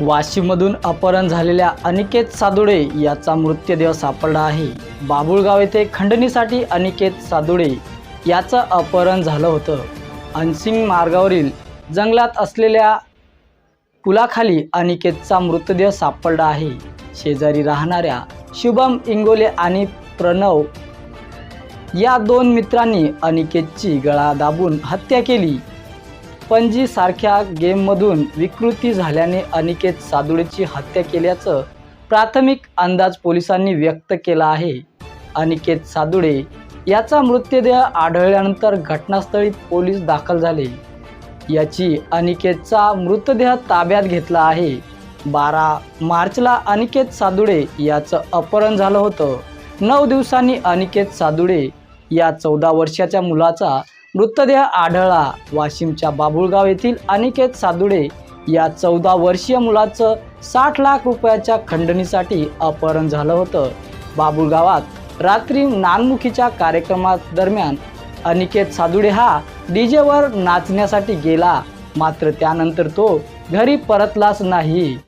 वाशीमधून अपहरण झालेल्या अनिकेत सादुडे याचा मृतदेह सापडला आहे. बाबुळगाव येथे खंडणीसाठी अनिकेत सादुडे याचं अपहरण झालं होतं. अनसिंग मार्गावरील जंगलात असलेल्या पुलाखाली अनिकेतचा मृतदेह सापडला आहे. शेजारी राहणाऱ्या शुभम इंगोले आणि प्रणव या दोन मित्रांनी अनिकेतची गळा दाबून हत्या केली. पणजी सारख्या गेममधून विकृती झाल्याने अनिकेत सादुडेची हत्या केल्याचं प्राथमिक अंदाज पोलिसांनी व्यक्त केला आहे. अनिकेत सादुडे याचा मृतदेह आढळल्यानंतर घटनास्थळी पोलीस दाखल झाले. याची अनिकेतचा मृतदेह ताब्यात घेतला आहे. बारा मार्चला अनिकेत सादुडे याचं अपहरण झालं होतं. नऊ दिवसांनी अनिकेत सादुडे या चौदा वर्षाच्या मुलाचा मृतदेह आढळला. वाशिमच्या बाबुळगाव येथील अनिकेत सादुडे या चौदा वर्षीय मुलाचं साठ लाख रुपयाच्या खंडणीसाठी अपहरण झालं होतं. बाबुळगावात रात्री नानमुखीच्या कार्यक्रमादरम्यान अनिकेत सादुडे हा डीजेवर नाचण्यासाठी गेला. मात्र त्यानंतर तो घरी परतलाच नाही.